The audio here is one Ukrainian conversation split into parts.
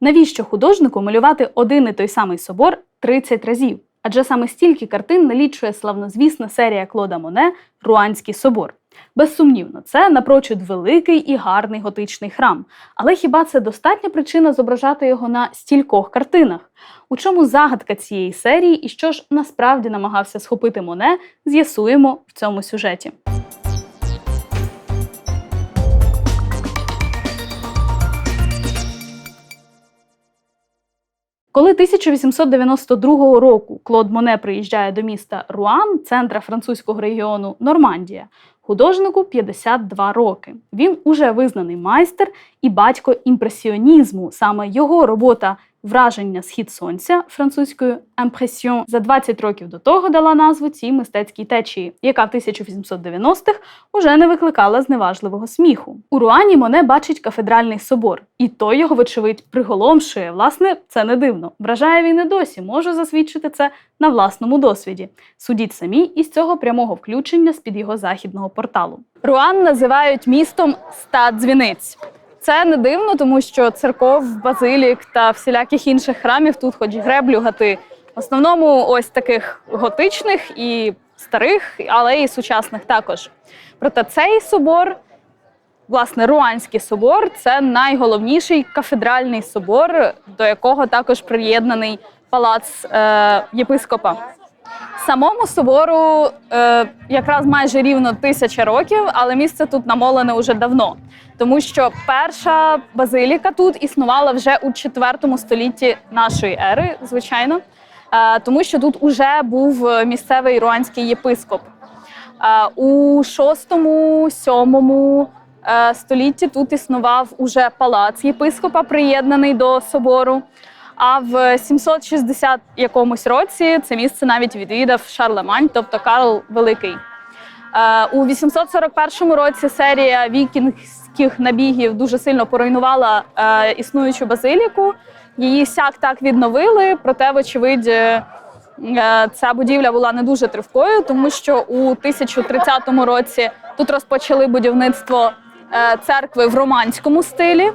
Навіщо художнику малювати один і той самий собор 30 разів? Адже саме стільки картин налічує славнозвісна серія Клода Моне Руанський собор. Безсумнівно, це напрочуд великий і гарний готичний храм. Але хіба це достатня причина зображати його на стількох картинах? У чому загадка цієї серії і що ж насправді намагався схопити Моне, з'ясуємо в цьому сюжеті. Коли 1892 року Клод Моне приїжджає до міста Руан, центра французького регіону Нормандія, художнику 52 роки. Він уже визнаний майстер і батько імпресіонізму. Саме його робота Враження схід сонця французькою «Impression» за 20 років до того дала назву цій мистецькій течії, яка в 1890-х уже не викликала зневажливого сміху. У Руані Моне бачить кафедральний собор, і той його, вочевидь, приголомшує. Власне, це не дивно. Вражає він і досі, можу засвідчити це на власному досвіді. Судіть самі із цього прямого включення з під його західного порталу. Руан називають містом ста дзвіниць. Це не дивно, тому що церков, базилік та всіляких інших храмів тут хоч греблю гати. В основному ось таких готичних і старих, але і сучасних також. Проте цей собор, власне, Руанський собор, це найголовніший кафедральний собор, до якого також приєднаний палац е, єпископа. Самому собору е, якраз майже рівно тисяча років, але місце тут намолене уже давно, тому що перша базиліка тут існувала вже у 4 столітті нашої ери, звичайно, е, тому що тут уже був місцевий руанський єпископ. Е, у 6-7 е, столітті тут існував уже палац єпископа, приєднаний до собору. А в 760 якомусь році це місце навіть відвідав Шарлемань, тобто Карл Великий. Е, У 841 році серія вікінгських набігів дуже сильно поруйнувала е, існуючу базиліку. Її сяк так відновили, проте, вочевидь, е, ця будівля була не дуже тривкою, тому що у 1030 році тут розпочали будівництво церкви в романському стилі.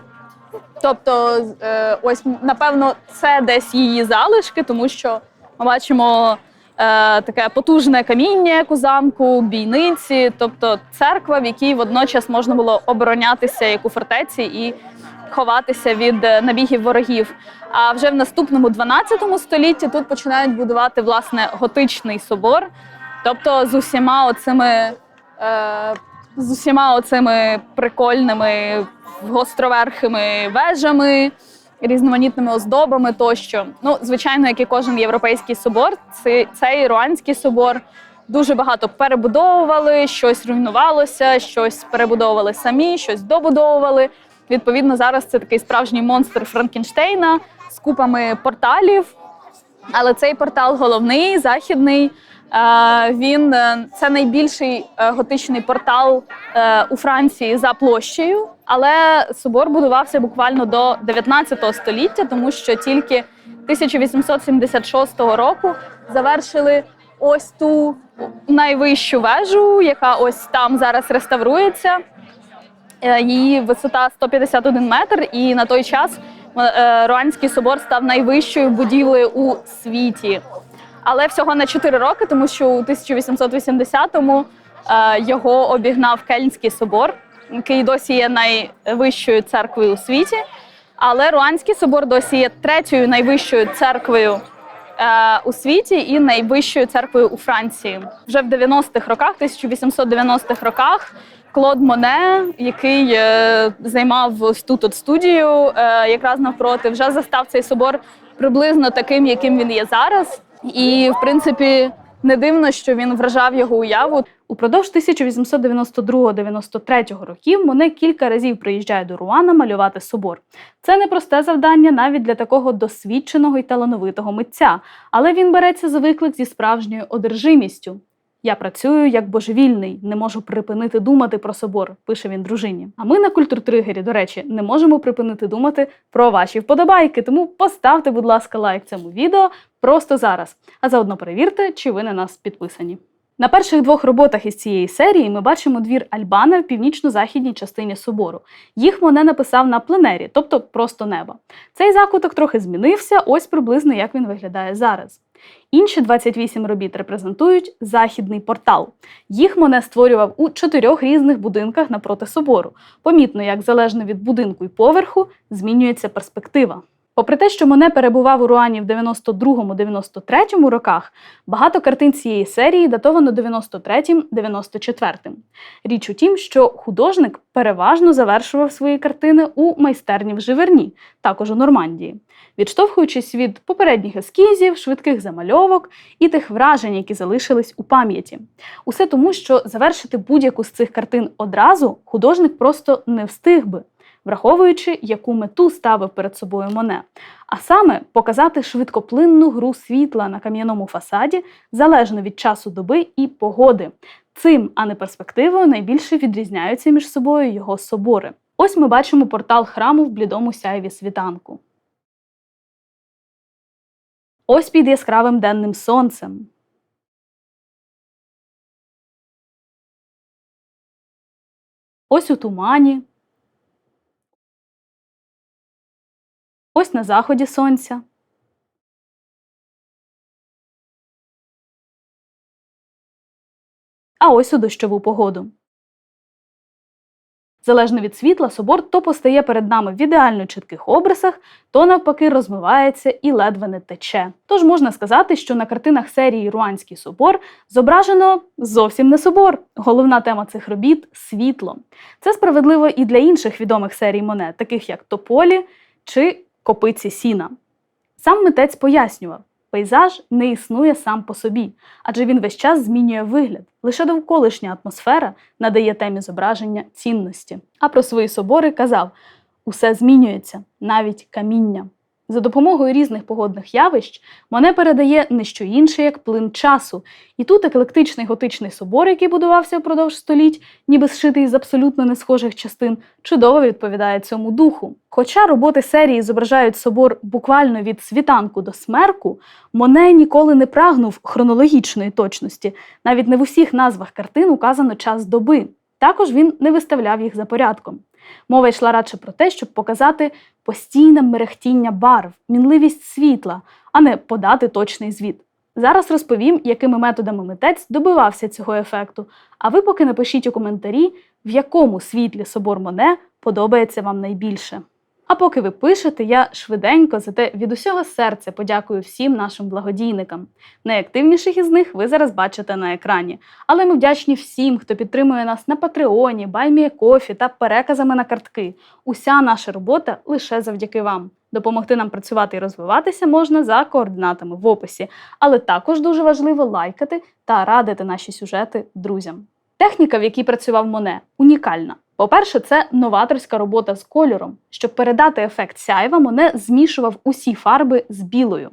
Тобто, е, ось напевно, це десь її залишки, тому що ми бачимо е, таке потужне каміння, як у замку, бійниці, тобто церква, в якій водночас можна було оборонятися як у фортеці і ховатися від е, набігів ворогів. А вже в наступному 12 столітті тут починають будувати власне готичний собор, тобто з усіма оцими. З усіма оцими прикольними гостроверхими вежами, різноманітними оздобами тощо. Ну, звичайно, як і кожен європейський собор, цей, цей руанський собор дуже багато перебудовували, щось руйнувалося, щось перебудовували самі, щось добудовували. Відповідно, зараз це такий справжній монстр Франкенштейна з купами порталів. Але цей портал головний, західний. Е, Він е, це найбільший е, готичний портал у Франції за площею, але собор будувався буквально до 19 століття, тому що тільки 1876 року завершили ось ту найвищу вежу, яка ось там зараз реставрується. Її висота 151 метр, і на той час Руанський собор став найвищою будівлею у світі. Але всього на 4 роки, тому що у 1880-му е, його обігнав Кельнський собор, який досі є найвищою церквою у світі. Але Руанський собор досі є третьою найвищою церквою е, у світі і найвищою церквою у Франції. Вже в 90-х роках, 1890-х роках, Клод Моне, який е, займав тут от студію, е, якраз навпроти, вже застав цей собор приблизно таким, яким він є зараз. І, в принципі, не дивно, що він вражав його уяву. Упродовж 1892-93 років Моне кілька разів приїжджає до Руана малювати собор. Це непросте завдання навіть для такого досвідченого і талановитого митця, але він береться за виклик зі справжньою одержимістю. Я працюю як божевільний, не можу припинити думати про собор, пише він дружині. А ми на культуртригері, до речі, не можемо припинити думати про ваші вподобайки. Тому поставте, будь ласка, лайк цьому відео просто зараз. А заодно перевірте, чи ви на нас підписані. На перших двох роботах із цієї серії ми бачимо двір Альбана в північно-західній частині собору. Їх Моне написав на пленері, тобто просто неба. Цей закуток трохи змінився, ось приблизно як він виглядає зараз. Інші 28 робіт репрезентують західний портал. Їх Моне створював у чотирьох різних будинках напроти собору. Помітно, як залежно від будинку і поверху змінюється перспектива. Попри те, що Моне перебував у Руані в 92-93 роках, багато картин цієї серії датовано 93-94. Річ у тім, що художник переважно завершував свої картини у майстерні в Живерні, також у Нормандії, відштовхуючись від попередніх ескізів, швидких замальовок і тих вражень, які залишились у пам'яті. Усе тому, що завершити будь-яку з цих картин одразу художник просто не встиг би враховуючи, яку мету ставив перед собою Моне, а саме показати швидкоплинну гру світла на кам'яному фасаді залежно від часу доби і погоди. Цим, а не перспективою, найбільше відрізняються між собою його собори. Ось ми бачимо портал храму в блідому сяйві світанку. Ось під яскравим денним сонцем. Ось у тумані. Ось на заході сонця. А ось у дощову погоду. Залежно від світла, собор то постає перед нами в ідеально чітких образах, то навпаки розмивається і ледве не тече. Тож можна сказати, що на картинах серії Руанський собор зображено зовсім не собор. Головна тема цих робіт світло. Це справедливо і для інших відомих серій монет, таких як Тополі чи копиці сіна. Сам митець пояснював, пейзаж не існує сам по собі, адже він весь час змінює вигляд. Лише довколишня атмосфера надає темі зображення цінності. А про свої собори казав: усе змінюється, навіть каміння. За допомогою різних погодних явищ Моне передає не що інше, як плин часу. І тут еклектичний готичний собор, який будувався впродовж століть, ніби зшитий з абсолютно не схожих частин, чудово відповідає цьому духу. Хоча роботи серії зображають собор буквально від світанку до смерку, Моне ніколи не прагнув хронологічної точності. Навіть не в усіх назвах картин указано час доби. Також він не виставляв їх за порядком. Мова йшла радше про те, щоб показати постійне мерехтіння барв, мінливість світла, а не подати точний звіт. Зараз розповім, якими методами митець добивався цього ефекту. А ви поки напишіть у коментарі, в якому світлі собор Моне подобається вам найбільше. А поки ви пишете, я швиденько зате від усього серця подякую всім нашим благодійникам. Найактивніших із них ви зараз бачите на екрані. Але ми вдячні всім, хто підтримує нас на Патреоні, Байміє Кофі та переказами на картки. Уся наша робота лише завдяки вам. Допомогти нам працювати і розвиватися можна за координатами в описі, але також дуже важливо лайкати та радити наші сюжети друзям. Техніка, в якій працював Моне, унікальна. По-перше, це новаторська робота з кольором. Щоб передати ефект сяйва, Моне змішував усі фарби з білою.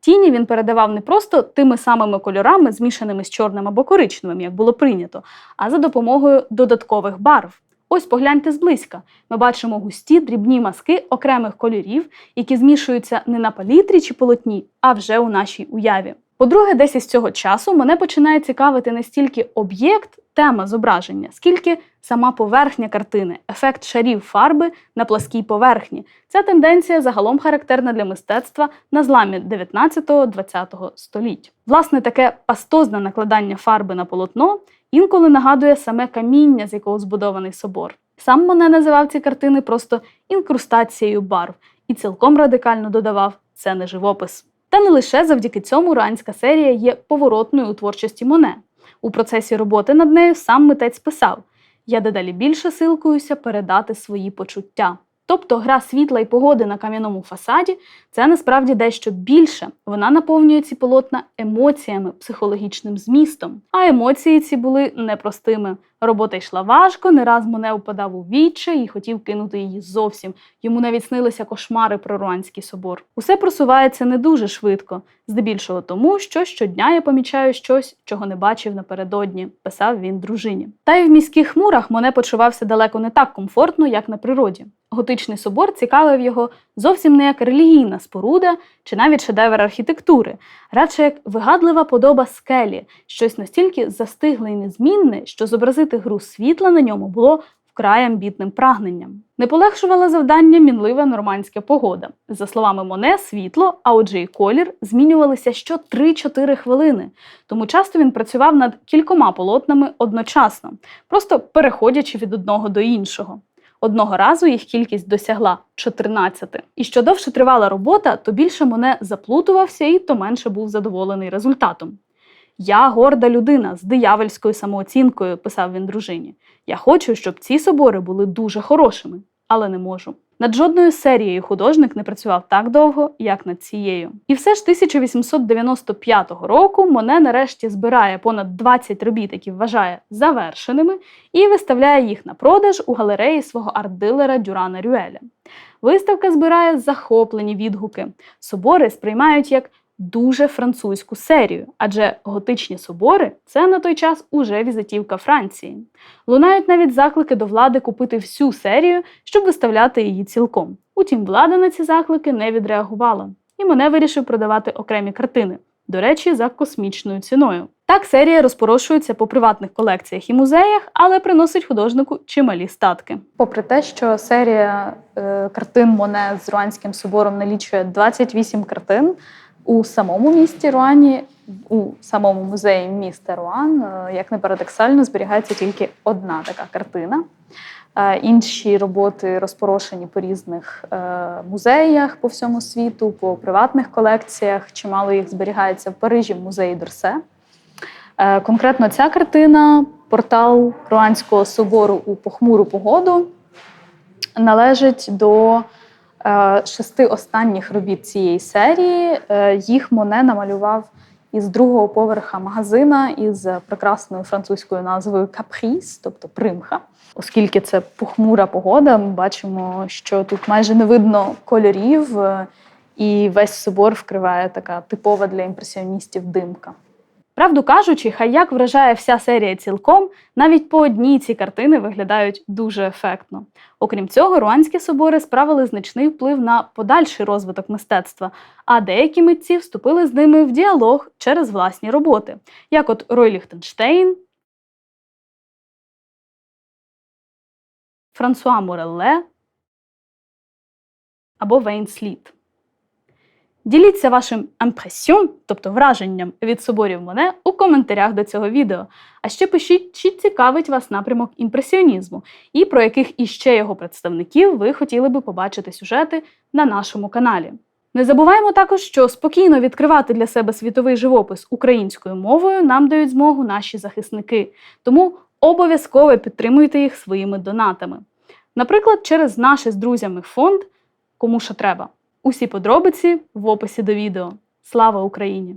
Тіні він передавав не просто тими самими кольорами, змішаними з чорним або коричневим, як було прийнято, а за допомогою додаткових барв. Ось погляньте зблизька. Ми бачимо густі дрібні маски окремих кольорів, які змішуються не на палітрі чи полотні, а вже у нашій уяві. По-друге, десь із цього часу мене починає цікавити не стільки об'єкт, тема зображення, скільки сама поверхня картини, ефект шарів фарби на пласкій поверхні. Ця тенденція загалом характерна для мистецтва на зламі 19-20 століть. Власне, таке пастозне накладання фарби на полотно інколи нагадує саме каміння, з якого збудований собор. Сам Моне називав ці картини просто інкрустацією барв і цілком радикально додавав це не живопис. Та не лише завдяки цьому руанська серія є поворотною у творчості Моне. У процесі роботи над нею сам митець писав: я дедалі більше силкуюся передати свої почуття. Тобто гра світла і погоди на кам'яному фасаді це насправді дещо більше. Вона наповнює ці полотна емоціями, психологічним змістом. А емоції ці були непростими. Робота йшла важко, не раз Моне впадав у віччя і хотів кинути її зовсім. Йому навіть снилися кошмари про Руанський собор. Усе просувається не дуже швидко, здебільшого тому, що щодня я помічаю щось, чого не бачив напередодні, писав він дружині. Та й в міських мурах Моне почувався далеко не так комфортно, як на природі. Готичний собор цікавив його зовсім не як релігійна споруда чи навіть шедевр архітектури, радше як вигадлива подоба скелі, щось настільки застигле і незмінне, що зобразити гру світла на ньому було вкрай амбітним прагненням. Не полегшувала завдання мінлива нормандська погода. За словами Моне, світло, а отже і колір змінювалися що 3-4 хвилини. Тому часто він працював над кількома полотнами одночасно, просто переходячи від одного до іншого. Одного разу їх кількість досягла 14. І що довше тривала робота, то більше Моне заплутувався і то менше був задоволений результатом. Я горда людина з диявольською самооцінкою, писав він дружині. Я хочу, щоб ці собори були дуже хорошими, але не можу. Над жодною серією художник не працював так довго, як над цією. І все ж 1895 року Моне нарешті збирає понад 20 робіт, які вважає завершеними, і виставляє їх на продаж у галереї свого арт-дилера Дюрана Рюеля. Виставка збирає захоплені відгуки. Собори сприймають як дуже французьку серію, адже готичні собори це на той час уже візитівка Франції. Лунають навіть заклики до влади купити всю серію, щоб виставляти її цілком. Утім, влада на ці заклики не відреагувала, і мене вирішив продавати окремі картини. До речі, за космічною ціною. Так серія розпорошується по приватних колекціях і музеях, але приносить художнику чималі статки. Попри те, що серія е, картин Моне з Руанським собором налічує 28 картин, у самому місті Руані, у самому музеї міста Руан, е, як не парадоксально, зберігається тільки одна така картина. Е, Інші роботи розпорошені по різних е, музеях по всьому світу, по приватних колекціях. Чимало їх зберігається в Парижі в музеї Дорсе. Конкретно ця картина, портал Руанського собору у похмуру погоду, належить до шести останніх робіт цієї серії. Е, Їх Моне намалював із другого поверха магазина із прекрасною французькою назвою Капріс, тобто примха. Оскільки це похмура погода, ми бачимо, що тут майже не видно кольорів, е, і весь собор вкриває така типова для імпресіоністів димка. Правду кажучи, хай як вражає вся серія цілком, навіть по одній ці картини виглядають дуже ефектно. Окрім цього, руанські собори справили значний вплив на подальший розвиток мистецтва, а деякі митці вступили з ними в діалог через власні роботи, як от Рой Ліхтенштейн, Франсуа Морелле або Вейн Сліт. Діліться вашим імпресіон, тобто враженням від соборів Моне, у коментарях до цього відео. А ще пишіть, чи цікавить вас напрямок імпресіонізму і про яких іще його представників ви хотіли би побачити сюжети на нашому каналі. Не забуваємо також, що спокійно відкривати для себе світовий живопис українською мовою нам дають змогу наші захисники. Тому обов'язково підтримуйте їх своїми донатами. Наприклад, через наш з друзями фонд Кому що треба. Усі подробиці в описі до відео. Слава Україні!